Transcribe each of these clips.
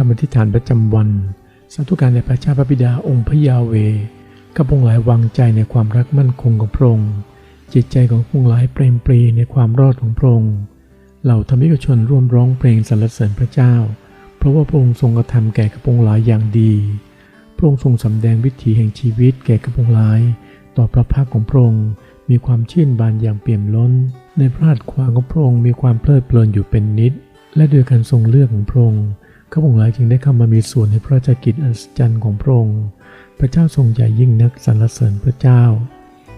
คำอธิษฐานประจำวัน สาธุการในพระเจ้าพระบิดาองค์พระยาเวข้าพงหลายวางใจในความรักมั่นคงของพระองค์จิตใจของพงหลายเปรมปรีในความรอดของพระองค์เหล่าธรรมิกชนร่วมร้องเพลงสรรเสริญพระเจ้า เพราะว่าพระองค์ทรงกระทำแก่ข้าพงหลายอย่างดี พระองค์ทรงสำแดงวิถีแห่งชีวิตแก่ข้าพงหลาย ต่อพระภาคของพระองค์มีความชื่นบานอย่างเปี่ยมล้น ในพระหัตถ์ขวาของพระองค์มีความเพลิดเพลินอยู่เป็นนิด และโดยการทรงเลือกของพระองค์ ข้าพงหลายจึงได้เข้ามามีส่วนในพระราชกิจอัศจรรย์ของพระองค์ พระเจ้าทรงใหญ่ยิ่งนักสรรเสริญพระเจ้า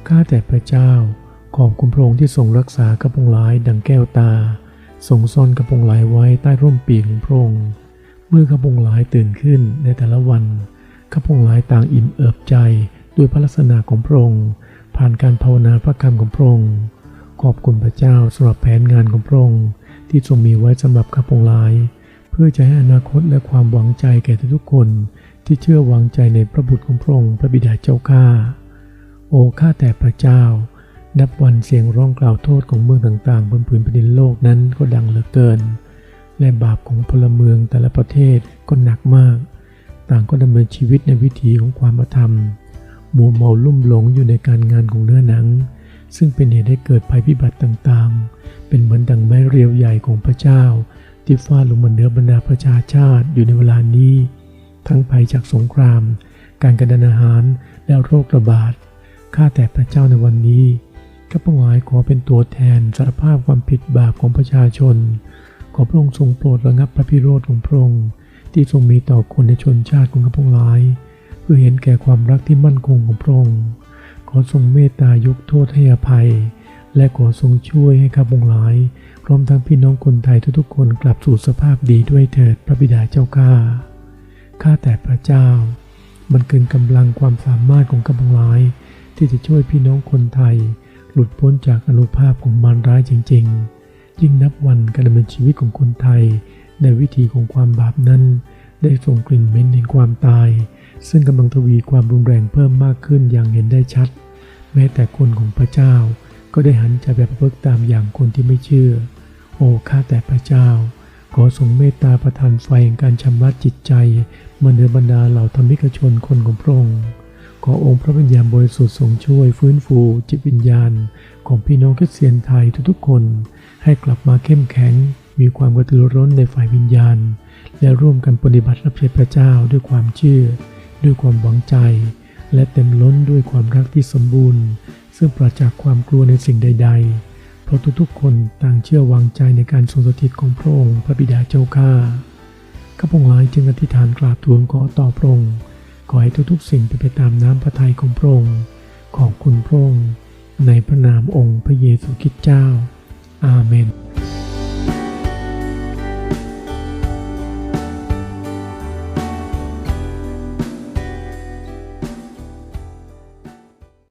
ข้าแต่พระเจ้า ขอบคุณพระองค์ที่ทรงรักษาข้าพงหลายดังแก้วตา ทรงซ่อนข้าพงหลายไว้ใต้ร่มปีกของพระองค์ เมื่อข้าพงหลายตื่นขึ้นในแต่ละวัน ข้าพงหลายต่างอิ่มเอิบใจด้วยพระลักษณะของพระองค์ ผ่านการภาวนาพระคำของพระองค์ ขอบคุณพระเจ้าสำหรับแผนงานของพระองค์ที่ทรงมีไว้สำหรับข้าพงหลาย พื่อจะให้อนาคตและความหวังใจแก่ทุกคนที่เชื่อวางใจในพระบุตรของพระองค์พระบิดาเจ้าข้า โอ้ข้าแต่พระเจ้า นับวันเสียงร้องกล่าวโทษของเมืองต่างๆ บนผืนแผ่นดินโลกนั้นก็ดังเหลือเกิน และบาปของพลเมืองแต่ละประเทศก็หนักมาก ต่างก็ดำเนินชีวิตในวิถีของความอธรรม มัวเมาลุ่มหลงอยู่ในการงานของเนื้อหนัง ซึ่งเป็นเหตุให้เกิดภัยพิบัติต่างๆ เป็นเหมือนดังไม้เรียวใหญ่ของพระเจ้า ที่ฟาดลงบนเนื้อบรรดาประชาชาติอยู่ในเวลานี้ ทั้งภัยจากสงคราม การกระดานอาหารและโรคระบาดข้าแต่พระเจ้าในวันนี้ข้าพงหลายขอเป็นตัวแทนสารภาพความผิดบาปของประชาชน ขอพระองค์ทรงโปรดระงับพระพิโรธของพระองค์ที่ทรงมีต่อคนในชนชาติของข้าพงหลายเพื่อเห็นแก่ความรักที่มั่นคงของพระองค์ขอทรงเมตตายกโทษให้อภัย และขอทรงช่วยให้ข้าพงหลาย พร้อมทั้งพี่น้องคนไทยทุกๆคนกลับสู่สภาพดีด้วยเถิดพระบิดาเจ้าข้า ข้าแต่พระเจ้า มันเกินกำลังความสามารถของข้าพงหลาย ที่จะช่วยพี่น้องคนไทย หลุดพ้นจากอนุภาพของมารร้ายจริง ๆ ยิ่งนับวันการดำเนินชีวิตของคนไทย ในวิธีของความบาปนั้น ได้ส่งกลิ่นเหม็นแห่งความตาย ซึ่งกำลังทวีความรุนแรงเพิ่มมากขึ้นอย่างเห็นได้ชัด แม้แต่คนของพระเจ้า ก็ได้หันใจแบบเพิกตามอย่างคนที่ไม่เชื่อ โอ้ข้าแต่พระเจ้า ขอทรงเมตตาประทานไฟแห่งการชำระจิตใจมาเนือบรรดาเหล่าธรรมิกชนคนของพระองค์ขอองค์พระวิญญาณบริสุทธิ์ทรงช่วยฟื้นฟูจิตวิญญาณ ของพี่น้องคริสเตียนไทยทุกๆคน ให้กลับมาเข้มแข็ง มีความกระตือร้นในฝ่ายวิญญาณ และร่วมกันปฏิบัติรับใช้พระเจ้าด้วยความเชื่อ ด้วยความหวังใจ และเต็มล้นด้วยความรักที่สมบูรณ์ ซึ่งปราศจากความกลัวในสิ่งใด ๆ เพราะทุกๆคนต่างเชื่อวางใจในการทรงสถิตของพระองค์พระบิดาเจ้าข้าข้าพงหลายจึงอธิษฐานกราบทูลขอต่อพระองค์ขอให้ทุกๆ สิ่งเป็นไปตามน้ำพระทัยของพระองค์ขอบคุณพระองค์ในพระนามองค์พระเยซูคริสต์เจ้า อาเมน